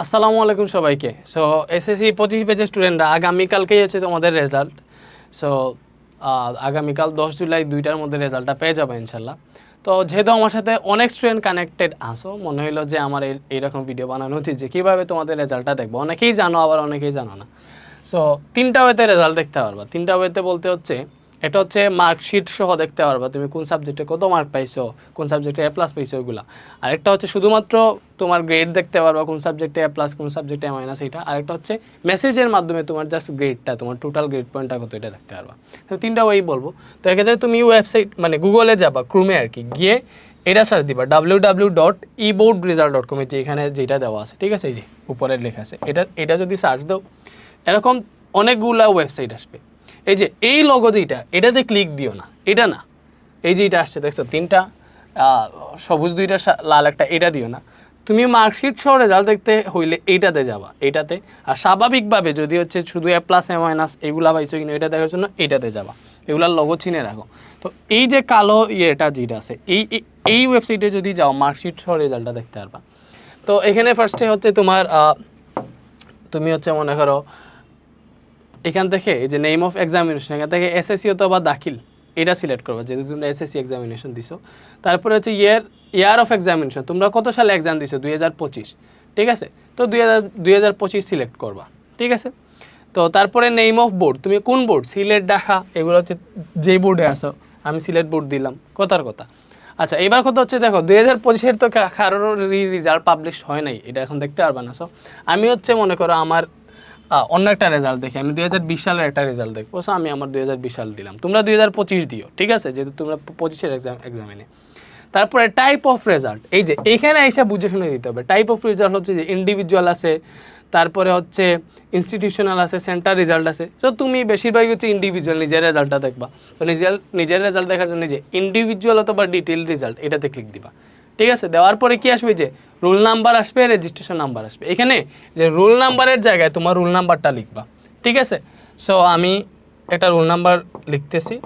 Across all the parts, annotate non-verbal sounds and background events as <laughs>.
আসসালামু আলাইকুম সবাইকে। সো এসএসসি পঁচিশ পেজের স্টুডেন্টরা আগামীকালকেই হচ্ছে তোমাদের রেজাল্ট সো আগামীকাল দশ জুলাই দুইটার মধ্যে রেজাল্টটা পেয়ে যাবে ইনশাল্লাহ। তো, যেহেতু আমার সাথে অনেক স্টুডেন্ট কানেক্টেড আসো মনে হলো যে আমার এই- এইরকম ভিডিও বানানো উচিত যে কীভাবে তোমাদের রেজাল্টটা দেখব। অনেকেই জানো, আবার অনেকেই জানো না। সো তিনটা ওয়েতে রেজাল্ট দেখতে পারবা। তিনটা ওয়েতে বলতে হচ্ছে এটা হচ্ছে মার্কশিট সহ দেখতে পারবা, তুমি কোন সাবজেক্টে কত মার্ক পাইছো, কোন সাবজেক্টে এ প্লাস পাইছো ওইগুলা আরেকটা হচ্ছে শুধুমাত্র তোমার গ্রেড দেখতে পারবা, কোন সাবজেক্টে এ প্লাস কোন সাবজেক্টে এ মাইনাস এটা আরেকটা হচ্ছে মেসেজের মাধ্যমে তোমার জাস্ট গ্রেডটা তোমার টোটাল গ্রেড পয়েন্টটা কত, এটা দেখতে পারবা। তিনটা ওই বলব। তো এক্ষেত্রে তুমি ওয়েবসাইট মানে গুগলে যাবা ক্রুমে আর কি, গিয়ে এটা সার্চ দিবা W W dot eboard result dot কমে যেখানে যেটা দেওয়া আছে, ঠিক আছে? এই যে উপরের লেখা আছে। এটা এটা যদি সার্চ দাও, এরকম অনেকগুলা ওয়েবসাইট আসবে। এই যে এই লগো যেটা এটাতে ক্লিক দিও না, এটা না। এই যে এটা আসছে, দেখছ, তিনটা সবুজ দুইটা লাল একটা, এটা দিও না। তুমি মার্কশিট সহ রেজাল্ট দেখতে হইলে এইটাতে যাবা, এইটাতে। আর স্বাভাবিকভাবে যদি হচ্ছে শুধু এ প্লাস এ মাইনাস এগুলা পাইছো কিনা, এটা দেখার জন্য এটাতে যাবা। এগুলার লগো চিনে রাখো। তো এই যে কালো ইয়েটা যেটা আছে, এই, এই- ওয়েবসাইটে যদি যাও মার্কশিট সহ রেজাল্টটা দেখতে পারবা। তো এখানে ফার্স্টে হচ্ছে তোমার তুমি হচ্ছে মনে করো এখান থেকে যে নেম অফ এক্সামিনেশন এখান থেকে এসএসসি অথবা দাখিল, এটা সিলেক্ট করবে যেহেতু তোমরা এসএসসি এক্সামিনেশন দিছো। তারপরে হচ্ছে ইয়ার ইয়ার অফ এক্সামিনেশন তোমরা কত সালে এক্সাম দিছো? দুই হাজার পঁচিশ। ঠিক আছে? তো দুই হাজার সিলেক্ট করবা। ঠিক আছে? তো তারপরে নেম অফ বোর্ড তুমি কোন বোর্ড সিলেট, ঢাকা, এগুলো হচ্ছে যেই বোর্ডে আসো আমি সিলেট বোর্ড দিলাম, কথার কথা। আচ্ছা এবার কথা হচ্ছে দেখো, দুই হাজার পঁচিশের তো কারোর রেজাল্ট পাবলিশ হয় নাই, এটা এখন দেখতে পারবে না সো আমি হচ্ছে মনে করো আমার অন্য একটা রেজাল্ট দেখি। আমি দুই হাজার বিশ সালের একটা রেজাল্ট দেখব। সো আমি আমার দুই হাজার বিশ সাল দিলাম। তোমরা দুই হাজার পঁচিশ দিও, ঠিক আছে? যেহেতু তোমরা পঁচিশের এক্সাম এক্সামিনে তারপরে টাইপ অফ রেজাল্ট এই যে এইখানে এসে বুঝে শুনে দিতে হবে। টাইপ অফ রেজাল্ট হচ্ছে যে ইন্ডিভিজুয়াল আছে, তারপরে হচ্ছে ইনস্টিটিউশনাল আছে সেন্টার রেজাল্ট আছে। তো তুমি বেশিরভাগই হচ্ছে ইন্ডিভিজুয়াল নিজের রেজাল্টটা দেখবা। তো নিজের নিজের রেজাল্ট দেখার জন্য যে ইন্ডিভিজুয়াল অথবা ডিটেল রেজাল্ট এটাতে ক্লিক দিবা। ঠিক আছে? দেওয়ার পরে কি আসবে যে, রোল নাম্বার আসবে রেজিস্ট্রেশন নাম্বার আসবে। এখানে যে রোল নাম্বারের জায়গায় তোমার রোল নাম্বারটা লিখবা। ঠিক আছে? সো আমি একটা রোল নাম্বার লিখতেছি।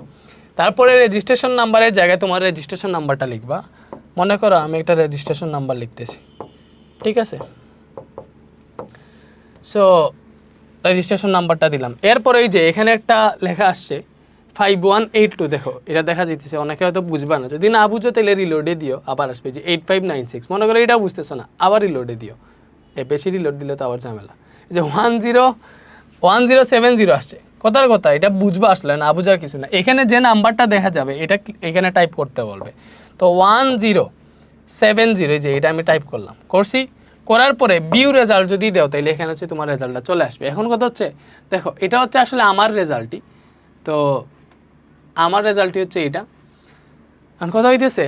তারপরে রেজিস্ট্রেশন নাম্বারের জায়গায় তোমার রেজিস্ট্রেশন নাম্বারটা লিখবা। মনে করো আমি একটা রেজিস্ট্রেশন নাম্বার লিখতেছি। ঠিক আছে? সো রেজিস্ট্রেশন নাম্বারটা দিলাম। এরপরে এই যে এখানে একটা লেখা আসছে ফাইভ ওয়ান এইট টু দেখো, এটা দেখা যেতেছে অনেকে হয়তো বুঝবে না। যদি না বুঝো, তাহলে রিলোডে দিও, আবার আসবে যে এইট ফাইভ নাইন সিক্স মনে করো এটা বুঝতেছো না, আবার রিলোডে দিও। এ বেশি রিলোড দিলে তো আবার ঝামেলা। যে one zero one zero seven zero আসছে। কথার কথা, এটা বুঝবা আসলে না, বুঝার কিছু না। এখানে যে নাম্বারটা দেখা যাবে, এটা এখানে টাইপ করতে বলবে। তো ওয়ান জিরো সেভেন জিরো যে এটা আমি টাইপ করলাম। করছি, করার পরে বিউ রেজাল্ট যদি দেও, তাহলে এখানে হচ্ছে তোমার রেজাল্টটা চলে আসবে। এখন কথা হচ্ছে, দেখো, এটা হচ্ছে আসলে আমার রেজাল্টই তো আমার রেজাল্টই হচ্ছে এটা এখন কথা হইতেছে,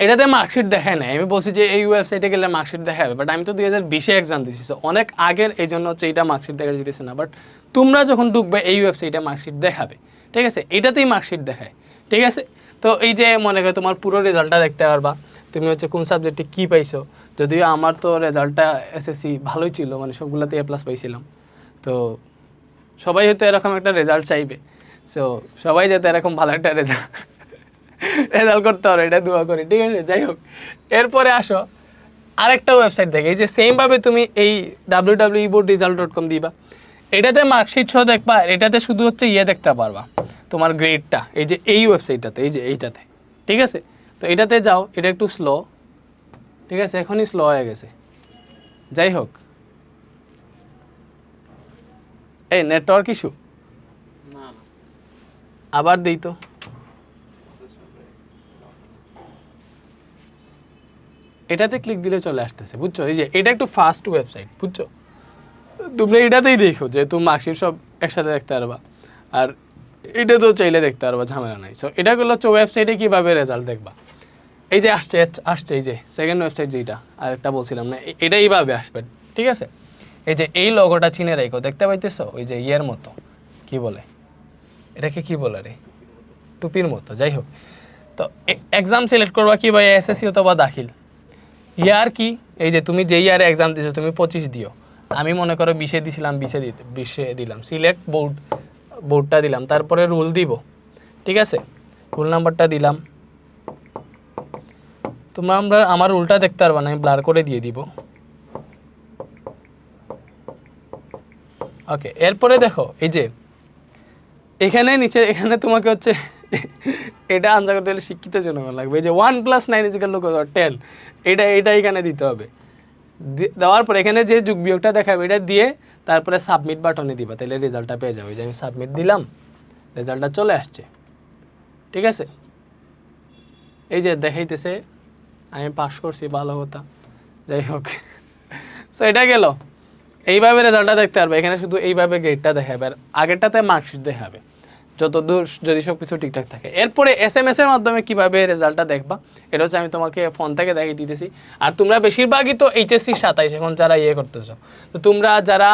এটাতে মার্কশিট দেখায় নাই। আমি বলছি যে এই ওয়েবসাইটে গেলে মার্কশিট দেখাবে বাট আমি তো দুই হাজার বিশে এক্সাম দিচ্ছি so অনেক আগের এই জন্য হচ্ছে এইটা মার্কশিট দেখা যেতেছে না বাট তোমরা যখন ঢুকবে এই ওয়েবসাইটে মার্কশিট দেখাবে, ঠিক আছে? এটাতেই মার্কশিট দেখায়, ঠিক আছে? তো এই যে মনে করো তোমার পুরো রেজাল্টটা দেখতে পারবা, তুমি হচ্ছে কোন সাবজেক্টে কী পাইছো? যদিও আমার তো রেজাল্টটা এসএসসি ভালোই ছিল মানে সবগুলোতে এ প্লাস পাইছিলাম। তো সবাই হয়তো এরকম একটা রেজাল্ট চাইবে। সো সবাই যাতে এরকম ভালো একটা রেজাল্ট রেজাল্ট করতে পারো, এটা দোয়া করি, ঠিক আছে? যাই হোক, এরপরে আসো, আরেকটা ওয়েবসাইট দেখে, এই যে সেমভাবে তুমি এই W W board result dot com দিবা, এটাতে মার্কশিট সহ দেখবা, আর এটাতে শুধু হচ্ছে ইয়ে দেখতে পারবা, তোমার গ্রেডটা এই যে এই ওয়েবসাইটটাতে এই যে এইটাতে, ঠিক আছে? তো এটাতে যাও, এটা একটু স্লো ঠিক আছে? এখনই স্লো হয়ে গেছে, যাই হোক। এই নেটওয়ার্ক ইস্যু আবার দিই তো। এটাতে ক্লিক দিলে চলে আসতেছে, বুঝছ? এই যে এটা একটু ফাস্ট ওয়েবসাইট বুঝছ? তোমরা এটাতেই দেখো যে তুমি মার্কশিট সব একসাথে দেখতে পারবা। আর এটা তো চাইলে দেখতে পারবা, ঝামেলা নাই। সো এটাগুলো হচ্ছে ওয়েবসাইটে কীভাবে রেজাল্ট দেখবা? এই যে আসছে আসছে, এই যে সেকেন্ড ওয়েবসাইট যেটা আর একটা বলছিলাম না এটা এইভাবে আসবে, ঠিক আছে? এই যে এই লগোটা চিনে রেখো, দেখতে পাইতেছো? ওই যে ইয়ের মতো, কি বলে? এটাকে কি বলে রে? টুপির মতো, যাই হোক। তো এক্সাম সিলেক্ট করবা কি বা এসএসসি অথবা দাখিল? ইয়ার কি? এই যে তুমি যে ইয়ারে এক্সাম দিয়েছ তুমি পঁচিশ দিও। আমি মনে করো বিশে দিছিলাম, বিশে দি বিশে দিলাম। সিলেক্ট বোর্ড বোর্ডটা দিলাম, তারপরে রুল দিব। ঠিক আছে? রুল নাম্বারটা দিলাম। তোমরা আমরা আমার রুলটা দেখতে পারবা না, আমি ব্লার করে দিয়ে দিব। ওকে এরপরে দেখো, এই যে এখানে নিচে, এখানে তোমাকে হচ্ছে <laughs> এটা আনসার করতে হলে শিক্ষিত জনগণ লাগবে। এই যে ওয়ান প্লাস নাইন ইজিক্যাল লোক টেন এটা এটা এখানে দিতে হবে। দেওয়ার পর এখানে যে যুগ বিয়োগটা দেখাবে, এটা দিয়ে তারপরে সাবমিট বাটনে দিবা। তাহলে রেজাল্টটা পেয়ে যাবে। যে আমি সাবমিট দিলাম রেজাল্টটা চলে আসছে। ঠিক আছে? এই যে দেখাইতেছে, আমি পাস করছি, ভালো হতা যাই হোক। <laughs> সো এটা গেল। এইভাবে রেজাল্টটা দেখতে পারবে। এখানে শুধু এইভাবে গ্রেডটা দেখাবে। আর আগেরটাতে মার্কশিট দেখাবে। যত দূর যদি সব কিছু ঠিকঠাক থাকে। এরপরে এস এম এস এর মাধ্যমে কীভাবে রেজাল্টটা দেখবা, এটা হচ্ছে আমি তোমাকে ফোন থেকে দেখিয়ে দিতেছি। আর তোমরা বেশিরভাগই তো এইচএসসি সাতাইশ এখন যারা ইয়ে করতেছো। তো তোমরা যারা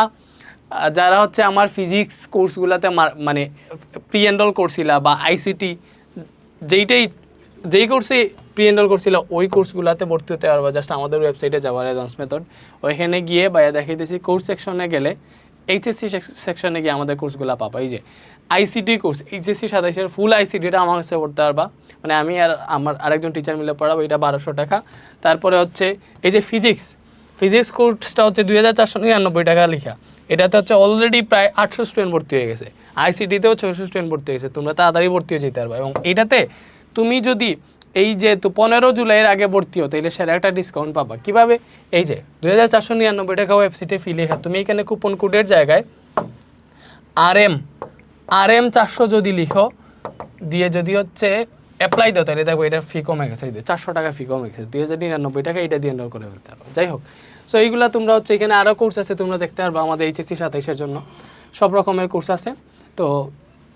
যারা হচ্ছে আমার ফিজিক্স কোর্সগুলোতে মানে প্রি এনরোল করছিলা বা আইসিটি যেইটাই, যেই কোর্সে প্রি এনরোল করছিল, ওই কোর্সগুলোতে ভর্তি হতে পারবা। জাস্ট আমাদের ওয়েবসাইটে যাওয়ার অ্যাডভান্স মেথড ওইখানে গিয়ে বাইরে দেখাইতেছি কোর্স সেকশনে গেলে এইচএসসি সেকশনে গিয়ে আমাদের কোর্সগুলো পাবা। এই যে আইসিটি কোর্স এইচএসসি সাতাইশের ফুল আইসিটিটা আমার কাছে পড়তে পারবা। মানে আমি আর আমার আরেকজন টিচার মিলে পড়াবো, এটা বারোশো টাকা। তারপরে হচ্ছে, এই যে ফিজিক্স ফিজিক্স কোর্সটা হচ্ছে দুই হাজার চারশো নিরানব্বই টাকা লেখা। এটাতে হচ্ছে অলরেডি প্রায় আটশো স্টুডেন্ট ভর্তি হয়ে গেছে। আইসিটিতেও ছয়শো স্টুডেন্ট ভর্তি হয়েছে, তোমরা তাড়াতাড়ি ভর্তি হয়ে যেতে পারবে। এবং এটাতে তুমি যদি এই যে তো পনেরো জুলাইয়ের আগে ভর্তি হতো তাহলে সেরা একটা ডিসকাউন্ট পাবা। কীভাবে? এই যে, দুই হাজার চারশো নিরানব্বই টাকা ওয়েবসাইটে ফি লেখা। তুমি এখানে কুপন কোডের জায়গায় আর এম আর এম চারশো যদি লিখো, দিয়ে যদি হচ্ছে অ্যাপ্লাই দাও তাহলে দেখো এটার ফি কমে গেছে চারশো টাকা ফি কমে গেছে, দুই হাজার নিরানব্বই টাকা এটা দিয়ে এনরোল করে ফেলতে পারব যাই হোক সো এইগুলো তোমরা হচ্ছে এখানে আরও কোর্স আছে, তোমরা দেখতে পারব আমাদের এইচএসসি সাতাইশের জন্য। সব রকমের কোর্স আছে। তো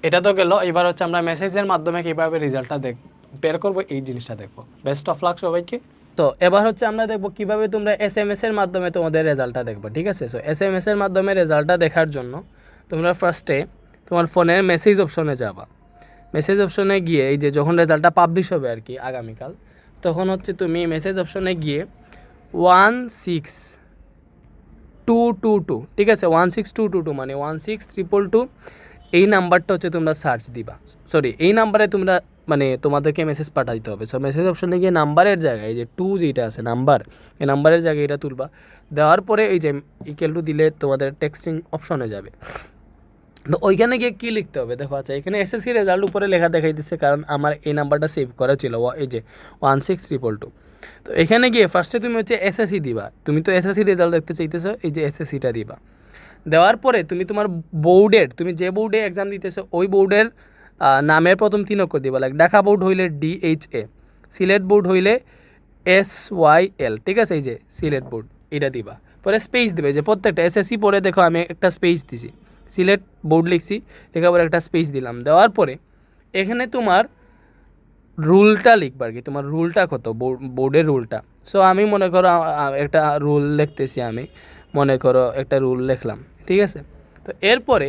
এটা তো গেল, এবার হচ্ছে আমরা মেসেজের মাধ্যমে কীভাবে রেজাল্টটা দেখ, বের করব, এই জিনিসটা দেখব। বেস্ট অফ লাক সবাইকে। তো এবার হচ্ছে আমরা দেখব কীভাবে তোমরা এস এম এসের মাধ্যমে তোমাদের রেজাল্টটা দেখব, ঠিক আছে? সো এস এম এসের মাধ্যমে রেজাল্টটা দেখার জন্য তোমরা ফার্স্টে তোমার ফোনের মেসেজ অপশনে যাবা। মেসেজ অপশনে গিয়ে এই যে যখন রেজাল্টটা পাবলিশ হবে আর কি আগামীকাল, তখন হচ্ছে তুমি মেসেজ অপশনে গিয়ে one six two two two ঠিক আছে? One six two two two মানে ওয়ান সিক্স ট্রিপল টু এই নাম্বারটা হচ্ছে তোমরা সার্চ দিবা। সরি এই নাম্বারে তোমরা মানে তোমাদেরকে মেসেজ পাঠাইতে হবে। সো মেসেজ অপশনে গিয়ে নাম্বারের জায়গায় যে টু যেটা আছে নাম্বার এই নাম্বারের জায়গায় এটা তুলবা। দেওয়ার পরে এই যে ইকেল টু দিলে তোমাদের টেক্সটিং অপশনে যাবে। তো ওইখানে গিয়ে কী লিখতে হবে? দেখো আচ্ছা এখানে এসএসসি রেজাল্ট উপরে লেখা দেখাই দিচ্ছে কারণ আমার এই নাম্বারটা সেভ করা ছিল এই যে ওয়ান সিক্স ট্রিপল টু তো এখানে গিয়ে ফার্স্টে তুমি হচ্ছে এসএসসি দিবা। তুমি তো এসএসসি রেজাল্ট দেখতে চাইতেছো, এই যে এসএসসিটা দিবা। দেওয়ার পরে তুমি তোমার বোর্ডের তুমি যে বোর্ডে এক্সাম দিতেছো, ওই বোর্ডের নামের প্রথম তিন অক্ষর দিবা লাইক ঢাকা বোর্ড হইলে ডিএইচ এ সিলেট বোর্ড হইলে এস ওয়াই এল ঠিক আছে? এই যে, সিলেট বোর্ড এটা দিবা। পরে স্পেস দিবে যে প্রত্যেকটা এসএসসি পরে দেখো, আমি একটা স্পেস দিছি। সিলেট বোর্ড লিখছি, লেখার পরে একটা স্পেস দিলাম। দেওয়ার পরে এখানে তোমার রুলটা লিখবার কি, তোমার রুলটা কত বোর্ডের রুলটা। সো আমি মনে করো একটা রুল লিখতেছি আমি, মনে করো একটা রুল লিখলাম, ঠিক আছে? তো এরপরে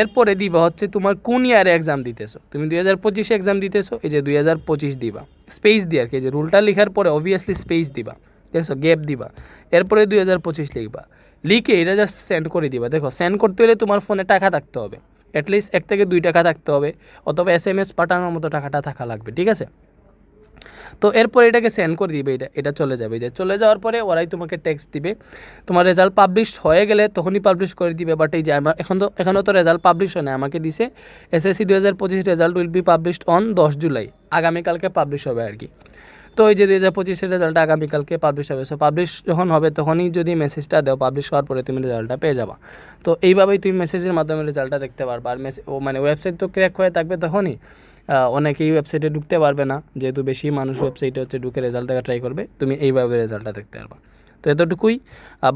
এরপরে দিবা হচ্ছে তোমার কোন ইয়ারে এক্সাম দিতেছো। তুমি দুই হাজার পঁচিশে এক্সাম দিতেছো, এই যে দুই হাজার পঁচিশ দিবা। স্পেস দিয়ে আর কি যে রুলটা লেখার পরে অবভিয়াসলি স্পেস দিবা দেখছ গ্যাপ দিবা। এরপরে দুই হাজার পঁচিশ লিখবা। লিখে এটা জাস্ট সেন্ড করে দিবা। দেখো সেন্ড করতে হলে তোমার ফোনে টাকা থাকতে হবে। অ্যাটলিস্ট এক থেকে দুই টাকা থাকতে হবে, অথবা এস এম এস পাঠানোর মতো টাকাটা থাকা লাগবে, ঠিক আছে? তো এরপর এটাকে সেন্ড করে দিবে, এটা এটা চলে যাবে। যে চলে যাওয়ার পরে ওরাই তোমাকে টেক্সট দিবে। তোমার রেজাল্ট পাবলিশ হয়ে গেলে তখনই পাবলিশ করে দিবে বাট এই যে আমার, এখন তো, এখনও তো রেজাল্ট পাবলিশ হয় না আমাকে দিছে এসএসসি দু হাজার পঁচিশ result will be published on দশ জুলাই। আগামীকালকে পাবলিশ হবে আর কি। তো এই যে দুই হাজার পঁচিশের রেজাল্টটা আগামীকালকে পাবলিশ হবে। সো পাবলিশ যখন হবে, তখনই যদি মেসেজটা দাও পাবলিশ হওয়ার পরে তুমি রেজাল্টটা পেয়ে যাবা। তো এইভাবেই তুমি মেসেজের মাধ্যমে রেজাল্টটা দেখতে পারবা। আর মেসেজ ও মানে ওয়েবসাইট তো ক্র্যাক হয়ে থাকবে তখনই অনেকেই ওয়েবসাইটে ঢুকতে পারবে না। যেহেতু বেশি মানুষ ওয়েবসাইটে হচ্ছে ঢুকে রেজাল্ট দেখা ট্রাই করবে, তুমি এইভাবে রেজাল্টটা দেখতে পারবা। তো এতটুকুই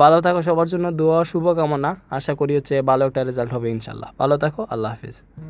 ভালো থাকো সবার জন্য। দোয়া, শুভকামনা। আশা করি হচ্ছে ভালো একটা রেজাল্ট হবে ইনশাল্লাহ ভালো থাকো, আল্লাহ হাফিজ।